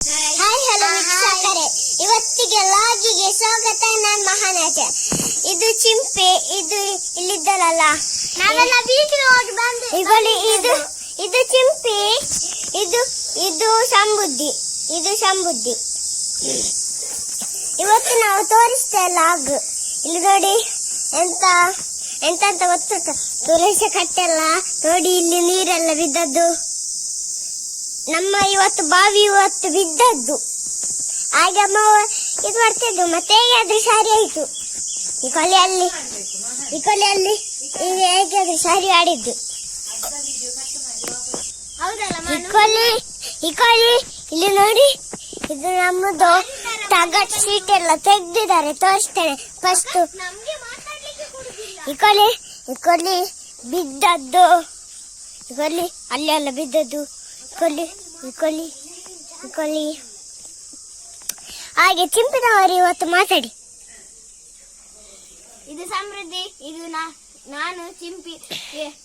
Hi hello ವೀಕ್ಷಕರೇ ಇವತ್ತಿಗೆ ಲಾಗಿಗೆ ಸ್ವಾಗತ ನಾನು ಮಹಾನಾಜ ಇದು ಚಿಂಪೆ ಇದು ಇಲ್ಲಿದ್ದಲ್ಲ ನಾವೆಲ್ಲ ಬೀಚಿಗೆ ಹೋಗಿ ಬಂದು ಇದು ಇದು ಚಿಂಪಿ. ಇದು ಇದು ಸಂಬುದ್ಧಿ ಇದು ಸಂಬುದ್ಧಿ. ಇವತ್ತು ನಾವು ತೋರಿಸ್ತಾ ಲಾಗ್. ಇಲ್ಲಿ ನೋಡಿ, ಎಂತ ಎಂತ ಅಂತ ಗೊತ್ತುಂಟ ತುಳಸ ಕಟ್ಟೆಲ್ಲ ನೋಡಿ, ಇಲ್ಲಿ ನೀರೆಲ್ಲ ಬಿದ್ದದ್ದು. ನಮ್ಮ ಇವತ್ತು ಬಾವಿ ಇವತ್ತು ಬಿದ್ದದ್ದು. ಆಗ ಅಮ್ಮ ಇದು ಮಾಡ್ತಿದ್ದು ಮತ್ತೆ ಹೇಗಾದ್ರೂ ಸಾರಿ ಆಯ್ತು. ಈ ಕೊಲೆಯಲ್ಲಿ ಈ ಕೊಲೆಯಲ್ಲಿ ಈಗ ಹೇಗಾದ್ರೂ ಸಾರಿ ಆಡಿದ್ದು. ಈ ಕೊಲೆ ಈ ಕೊಲೆ ಇಲ್ಲಿ ನೋಡಿ. ಇದು ನಮ್ಮದು ತಗಡ್ ಶೀಟ್ ಎಲ್ಲ ತೆಗ್ದಿದ್ದಾರೆ ತೋರಿಸ್ತೇನೆ. ಫಸ್ಟ್ ಈ ಕೊಲೆ ಈ ಕೊಲೆ ಬಿದ್ದದ್ದು. ಈ ಕೊಲೆ ಅಲ್ಲೆಲ್ಲ ಬಿದ್ದದ್ದು. ಈ ಕೊಲೆ ಈ ಕೊಲೆ ಈ ಕೊಲೆ ಹಾಗೆ ಚಿಂಪಿನವರು ಇವತ್ತು ಮಾತಾಡಿ. ಇದು ಸಮೃದ್ಧಿ ಇದು ನಾ- ನಾನು ಚಿಂಪಿ.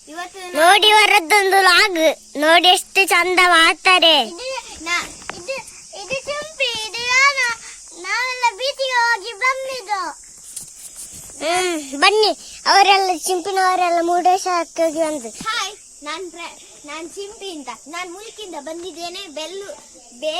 ಇವತ್ತು ನೋಡಿ ಅವರದ್ದೊಂದು ಲಾಗ್. ನೋಡಿ ಎಷ್ಟು ಚಂದ ಮಾಡ್ತಾರೆ ಇದು ನಾ- ಇದು ಇದು ಚಿಂಪಿ ಇದು ನಾನು ನಾವೆಲ್ಲ ಬೀಚಿಗೆ ಹೋಗಿ ಬಂದಿದ್ದು. ಹ್ಮ್ ಬನ್ನಿ. ಅವರೆಲ್ಲ ಚಿಂಪಿನವರೆಲ್ಲ ಮುರುಡೇಶ್ವರಕ್ಕೆ ಹೋಗಿ ಬಂದು ಹಾಯ್ ನಾನ್ ನಾನ್ ಚಿಂಪಿ ಅಂತ. ನಾನ್ ಮುಲ್ಕಿಂದ ಬಂದಿದ್ದೇನೆ. ಬೆಲ್ಲು ಬೆ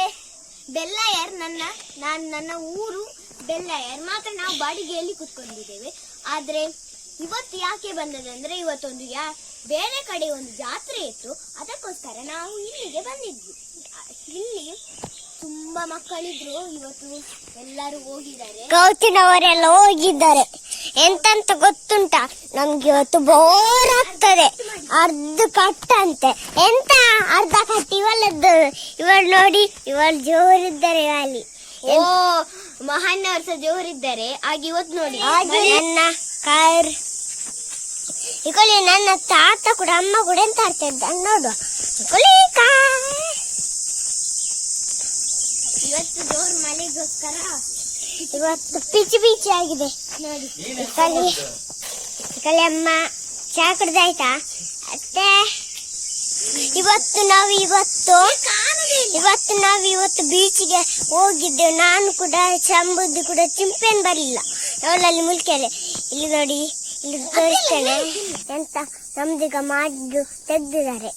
ಬೆಲ್ಲಯರ್ ನನ್ನ ನಾನ್ ನನ್ನ ಊರು ಬೆಲ್ಲಯರ್ ಮಾತ್ರ ನಾವು ಬಾಡಿಗೆಯಲ್ಲಿ ಕುತ್ಕೊಂಡಿದ್ದೇವೆ. ಆದ್ರೆ ಇವತ್ತು ಯಾಕೆ ಬಂದದಂದ್ರೆ ಇವತ್ತೊಂದು ಯಾ ಬೇರೆ ಕಡೆ ಒಂದು ಜಾತ್ರೆ ಇತ್ತು ಅದಕ್ಕೋಸ್ಕರ ನಾವು ಇಲ್ಲಿಗೆ ಬಂದಿದ್ವಿ. ಇಲ್ಲಿ ತುಂಬಾ ಮಕ್ಕಳಿದ್ರು ಇವತ್ತು ಎಲ್ಲರೂ ಹೋಗಿದ್ದಾರೆ. ಗೌತಿನವರೆಲ್ಲ ಹೋಗಿದ್ದಾರೆ. ಎಂತಂತ ಗೊತ್ತುಂಟ? ನಮ್ಗೆ ಇವತ್ತು ಬೋರ್ ಆಗ್ತದೆ. ಅರ್ಧ ಕಟ್ಟಂತೆ. ಎಂತ ಅರ್ಧ ಕಟ್ಟಿ? ಇವಳದ್ದು ಇವಳು ನೋಡಿ ಇವಳು ಜೋರಿದ್ದಾರೆ ಅಲ್ಲಿ ಓ ಮಹಾನ್ನವರು ಸಹ ಜೋರಿದ್ದಾರೆ ಆಗ ಇವತ್ತು ನೋಡಿ. ನನ್ನ ಕಾರ್. ಇಕೊಳ್ಳಿ ನನ್ನ ತಾತ ಕೂಡ ಅಮ್ಮ ಕೂಡ ಎಂತ ಆಡ್ತಾ ಇದ್ದ ನೋಡುವ ಇಕೊಳ್ಳಿ ಕಾರ್. ಇವತ್ತು ಜೋರು ಮಳೆಗೋಸ್ಕರ ಇವತ್ತು ಪಿಚಿ ಪಿಚಿ ಆಗಿದೆ. ನೋಡಿ. ಇಕೊಳ್ಳಿ. ಇಕೊಳ್ಳಿ ಅಮ್ಮ. ಚಾ ಕುಡ್ದಾಯ್ತಾ ಅತ್ತೆ. ಇವತ್ತು ನಾವು ಇವತ್ತು ಇವತ್ತು ನಾವು ಇವತ್ತು ಬೀಚ್ಗೆ ಹೋಗಿದ್ದೆವು. ನಾನು ಕೂಡ ಚಂಬುದ್ದು ಕೂಡ ಚಿಂಪೇನ್ ಬರಲಿಲ್ಲ. ಅವಳಲ್ಲಿ ಮುಲ್ಕೆಲೆ ಇಲ್ಲಿ ನೋಡಿ ಇಲ್ಲಿ ತೋರಿಸ್ತೇನೆ ಎಂತ ನಮ್ದೀಗ ಮಾಡಿದ್ದು ತೆಗ್ದಿದ್ದಾರೆ.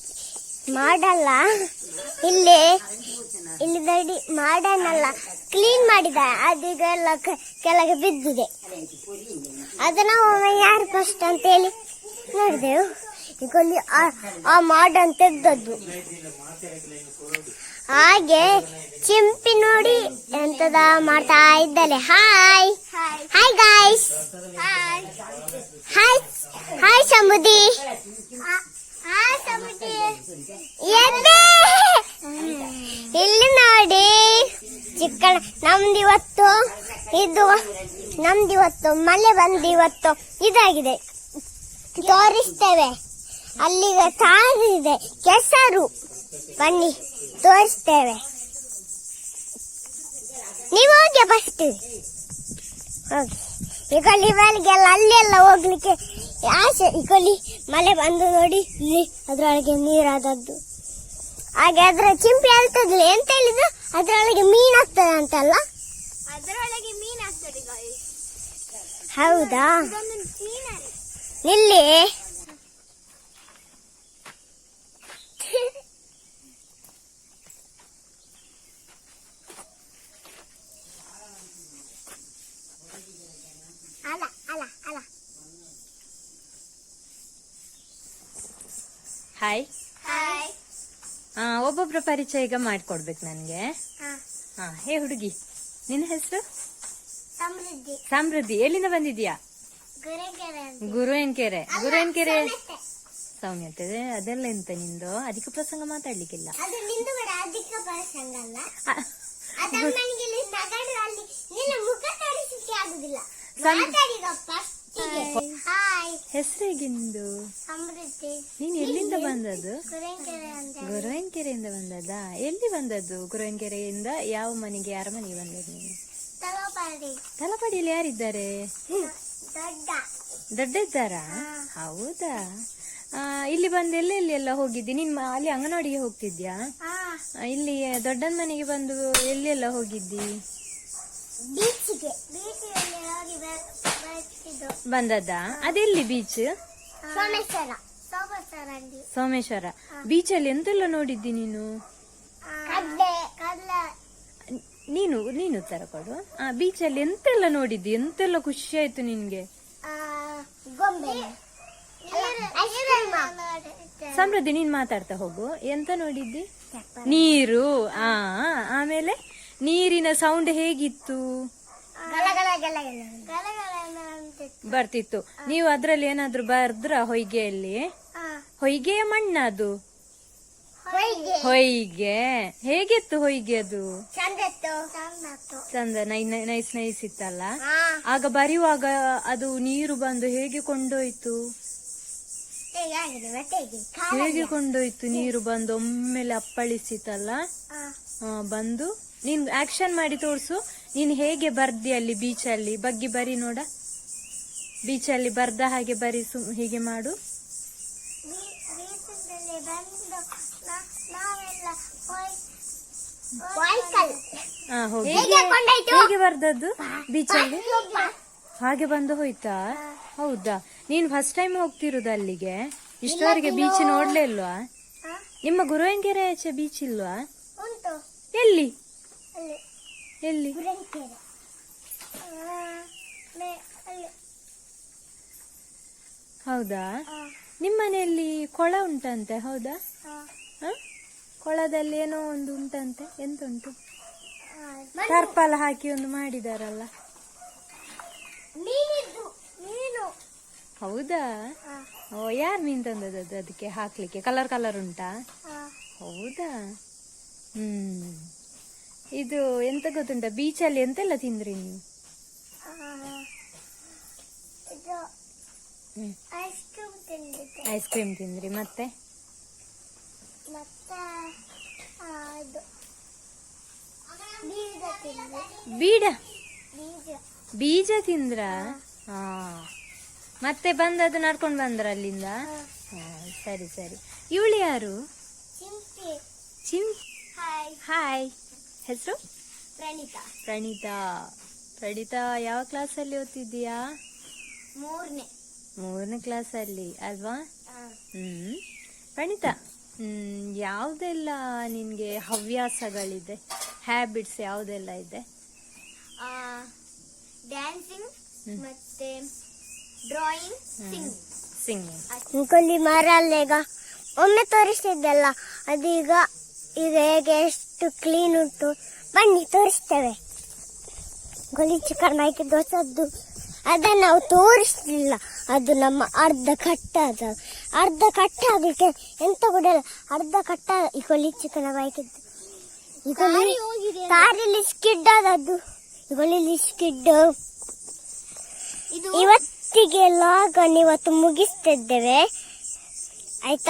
ಮಾಡಲ್ಲ. ಇಲ್ಲಿ ಇಲ್ಲಿ ನೋಡಿ ಮಾಡನಲ್ಲ. ಕ್ಲೀನ್ ಮಾಡಿದ್ದಾರೆ ಅದೀಗ ಎಲ್ಲ ಕೆಳಗೆ ಬಿದ್ದಿದೆ. ಅದನ್ನ ಒಮ್ಮೆ ಯಾರು ಫಸ್ಟ್ ಅಂತ ಹೇಳಿ ನೋಡಿದೆವು. ಈಗ ಆ- ಆ ಮಾಡನ್ ತೆಗ್ದದ್ದು ಹಾಗೆ ಚಿಂಪಿ ನೋಡಿ ಎಂತದ ಮಾಡ್ತಾ ಇದ್ದಾಳೆ. Hi hi guys hi hi ಸಮುದಿ ಇಲ್ಲಿ ನೋಡಿ, ಚಿಕ್ಕಣ ನಮ್ದಿವತ್ತು ಇದು ನಮ್ದಿವತ್ತು ಮಳೆ ಬಂದಿವತ್ತು ಇದಾಗಿದೆ. ತೋರಿಸ್ತೇವೆ. ಅಲ್ಲಿಗ ತಾರಿದೆ ಕೆಸರು. ಬನ್ನಿ ತೋರಿಸ್ತೇವೆ. ನೀವು ಹೋಗಿ ಫಸ್ಟ್ ಹೋಗಿ. ಈಗ ಇವೆಲ್ಲ ಅಲ್ಲೆಲ್ಲ ಹೋಗ್ಲಿಕ್ಕೆ ಆಸೆ. ಈಗ ಮಳೆ ಬಂದು ನೋಡಿ ಇಲ್ಲಿ ಅದರೊಳಗೆ ನೀರಾದದ್ದು. ಹಾಗೆ ಅದರ ಚಿಂಪಿ ಹೇಳ್ತದ್ಲಿ ಎಂತ ಹೇಳಿದ್ರು ಅದರೊಳಗೆ ಮೀನ್ ಆಗ್ತದೆ ಅಂತಲ್ಲ? ಅದರೊಳಗೆ ಮೀನ್ ಆಗ್ತದೆ ಹೌದಾ? ನಿಲ್ಲಿ. ಅಲ್ಲ ಅಲ್ಲ ಅಲ್ಲ ಹಾಯ್ ಹಾಯ್ ಒಬ್ಬೊಬ್ರ ಪರಿಚಯ ಈಗ ಮಾಡ್ಕೊಡ್ಬೇಕು ನನ್ಗೆ. ಹಾ. ಹೇ ಹುಡುಗಿ ನಿನ್ನ ಹೆಸರು? ಸಮೃದ್ಧಿ. ಸಮೃದ್ಧಿ. ಎಲ್ಲಿಂದ ಬಂದಿದ್ಯಾ ಕೆರೆ ಗುರುವೆನ್ಕೆರೆ ಗುರುವೆನ್ಕೆರೆ ಸೌಮ್ಯತೆ ಅದೆಲ್ಲ ಎಂತ ನಿಂದು? ಅಧಿಕ ಪ್ರಸಂಗ ಮಾತಾಡ್ಲಿಕ್ಕಿಲ್ಲ. ಹೆಸರೇಗಿಂದು ನಿಂದು ಕೂಡ ಅಧಿಕ ಪ್ರಸಂಗ ಅಲ್ಲ. ಆ, ಅದಮ್ಮನಿಗೆ ಇಲ್ಲಿ ಅಲ್ಲಿ ನಿನ್ನ ಮುಖ ತೋರಿಸಲಿಕ್ಕೆ ಆಗುದಿಲ್ಲ. ಸಂ- ಮಾತಾಡಿಗಪ್ಪ ಹಾಯ್ ಹೆಸರು ಹೇಗಿಂದು ಸಮೃದ್ಧಿ ನೀನ್ ಎಲ್ಲಿಂದ ಬಂದದ್ದು? ಗುರುವೆಂಕೆರೆಯಿಂದ ಬಂದದ್ದಾ? ಎಲ್ಲಿ ಬಂದದ್ದು ಗುರುವೆಂಕೆರೆಯಿಂದ? ಯಾವ ಮನೆಗೆ ಯಾರ ಮನೆಗೆ ಬಂದದ್ದು ನೀನು? ತಲಪಾಡಿ. ತಲಪಾಡಿಯಲ್ಲಿ ಯಾರಿದ್ದಾರೆ? ದೊಡ್ಡ. ಇದ್ದಾರಾ ಹೌದಾ? ಇಲ್ಲಿ ಬಂದು ಎಲ್ಲೆಲ್ಲಿ ಎಲ್ಲ ಹೋಗಿದ್ದಿ. ನಿನ್ ಮ- ಅಲ್ಲಿ ಅಂಗನವಾಡಿಗೆ ಹೋಗ್ತಿದ್ಯಾ? ಇಲ್ಲಿ ದೊಡ್ಡನ ಮನೆಗೆ ಬಂದು ಎಲ್ಲೆಲ್ಲ ಹೋಗಿದ್ದಿ? ಬೀಚಿಗೆ. ಬೀಚಿಗೆ ಹೋಗಿ ಬರ್- ಬರ್ತಿದ್ದು ಬಂದದ್ದಾ? ಅದೆಲ್ಲಿ ಬೀಚ್? ಸೋಮೇಶ್ವರ. ಸೋಮೇಶ್ವರ. ಅಲ್ಲಿ ಎಂತೆಲ್ಲ ನೋಡಿದ್ದಿ ನೀನು? ನೀನು ನೀನು ಉತ್ತರ ಕೊಡು. ಆ ಬೀಚಲ್ಲಿ ಎಂತೆಲ್ಲ ನೋಡಿದ್ದಿ? ಎಂತೆಲ್ಲ ಖುಷಿ ಆಯ್ತು ನಿನ್ಗೆ? ಸಮೃದ್ಧಿ ನೀನ್ ಮಾತಾಡ್ತಾ ಹೋಗು. ಎಂತ ನೋಡಿದ್ದಿ? ನೀರು. ಆ ಆಮೇಲೆ ನೀರಿನ ಸೌಂಡ್ ಹೇಗಿತ್ತು? ಬರ್ತಿತ್ತು ನೀವು ಅದ್ರಲ್ಲಿ ಏನಾದ್ರು ಬರ್ದ್ರ ಹೊಯ್ಗೆಯಲ್ಲಿ ಹೊಯ್ಗೆಯ ಮಣ್ಣದು ಹೊಯ್ಗೆ ಹೊಯ್ಗೆ ಹೇಗಿತ್ತು ಹೊಯ್ಗೆ ಅದು ಚಂದ ನೈಸ್ ನೈಸ್ ಇತ್ತಲ್ಲ ಆಗ ಬರೆಯುವಾಗ ಅದು ನೀರು ಬಂದು ಹೇಗೆ ಕೊಂಡೋಯ್ತು ಹೇಗೆ ಕೊಂಡೋಯ್ತು ನೀರು ಬಂದು ಒಮ್ಮೆಲೆ ಅಪ್ಪಳಿಸಿತಲ್ಲ? ಬಂದು ನೀನ್ ಆಕ್ಷನ್ ಮಾಡಿ ತೋರಿಸು. ನೀನ್ ಹೇಗೆ ಬರ್ದಿ ಅಲ್ಲಿ ಬೀಚಲ್ಲಿ ಬಗ್ಗಿ ಬರಿ ನೋಡ. ಬೀಚಲ್ಲಿ ಬರ್ದ ಹಾಗೆ ಬರಿ ಹೀಗೆ ಮಾಡು. ಹೇಗೆ. ಬರ್ದದ್ದು ಬೀಚಲ್ಲಿ ಹಾಗೆ ಬಂದು ಹೋಯ್ತಾ? ಹೌದಾ? ನೀನ್ ಫಸ್ಟ್ ಟೈಮ್ ಹೋಗ್ತಿರೋದು ಅಲ್ಲಿಗೆ? ಇಷ್ಟವರೆಗೆ ಬೀಚ್ ನೋಡ್ಲೇ ಇಲ್ವಾ? ನಿಮ್ಮ ಗುರುವಂಗೆರೆ ಆಚೆ ಬೀಚ್ ಇಲ್ವಾ? ಎಲ್ಲಿ? ಎಲ್ಲಿ? ಹೌದಾ? ನಿಮ್ಮನೆಯಲ್ಲಿ ನಿಮ್ಮ ಮನೆಯಲ್ಲಿ ಕೊಳ ಉಂಟಂತೆ ಹೌದಾ? ಕೊಳದಲ್ಲಿ ಏನೋ ಒಂದು ಉಂಟಂತೆ ಎಂತ ಉಂಟು ಟರ್ಪಲ್ ಹಾಕಿ ಒಂದು ಮಾಡಿದಾರಲ್ಲ. ಹೌದಾ? ಓ ಯಾರು ನೀನು ತಂದದ್ದು ಅದು ಅದಕ್ಕೆ ಹಾಕ್ಲಿಕ್ಕೆ? ಕಲರ್ ಕಲರ್ ಉಂಟಾ? ಹೌದಾ? ಹ್ಮ್. ಇದು ಎಂತ ಗೊತ್ತುಂಟ? ಬೀಚಲ್ಲಿ ಎಂತೆಲ್ಲ ತಿಂದ್ರಿ ನೀವು. ಐಸ್ ಕ್ರೀಮ್ ತಿಂದ್ರಿ ಮತ್ತೆ? ಬೀಡ ಬೀಜ ತಿಂದ್ರ? ಹಾ. ಮತ್ತೆ ಬಂದದ್ದು ನಡ್ಕೊಂಡು ಬಂದ್ರ ಅಲ್ಲಿಂದ ಹಾ, ಸರಿ ಸರಿ. ಇವಳು ಯಾರು? ಚಿಂಪಿ. ಚಿಮ್ ಹಾಯ್ ಹಾಯ್ ಹೆಸರು? ಪ್ರಣೀತಾ. ಪ್ರಣೀತಾ. ಪ್ರಣೀತಾ ಯಾವ ಕ್ಲಾಸಲ್ಲಿ ಓದ್ತಿದ್ದೀಯಾ? ಮೂರನೇ. ಮೂರನೇ ಕ್ಲಾಸಲ್ಲಿ ಅಲ್ವಾ? ಹ್ಮ್. ಪ್ರಣೀತಾ ಹ್ಮ್ ಯಾವ್ದೆಲ್ಲ ನಿನ್ಗೆ ಹವ್ಯಾಸಗಳಿದೆ? ಹ್ಯಾಬಿಟ್ಸ್ ಯಾವ್ದೆಲ್ಲ ಇದೆ? ಡ್ಯಾನ್ಸಿಂಗ್ ಮತ್ತೆ ಡ್ರಾಯಿಂಗ್ ಸಿಂಗಿಂಗ್ ಸಿಂಗಿಂಗ್ ಅಂಕಲಿ ಮರ ಅಲ್ಲೇಗ ಒಮ್ಮೆ ತೋರಿಸ್ತಿದ್ದಲ್ಲ ಅದೀಗ ಈಗ ಹೇಗೆ ಎಷ್ಟು ಕ್ಲೀನ್ ಉಂಟು. ಬನ್ನಿ ತೋರಿಸ್ತೇವೆ. ಗೊಲಿ ಚಿಕನ್ ಮೈಕೆ ದೋಸದ್ದು. ಅದನ್ನು ನಾವು ತೋರಿಸ್ಲಿಲ್ಲ. ಅದು ನಮ್ಮ ಅರ್ಧ ಕಟ್ಟ ಅರ್ಧ ಕಟ್ಟ ಆಗ್ಲಿಕ್ಕೆ ಎಂತ ಕೂಡ ಅರ್ಧ ಕಟ್ಟ ಈ ಗೋಲಿ ಚಿಕನ್ ಮೈಕಿದ್ದು ಈ ಗೊಲಿ ಕಾರಲ್ಲಿ ಸ್ಕಿಡ್ ಆದದ್ದು. ಈ ಸ್ಕಿಡ್ ಸ್ಕಿಡ್ ಇವತ್ತಿಗೆ ಲಾಗ್ ಇವತ್ತು ಮುಗಿಸ್ತಿದ್ದೇವೆ. ಆಯ್ತಾ?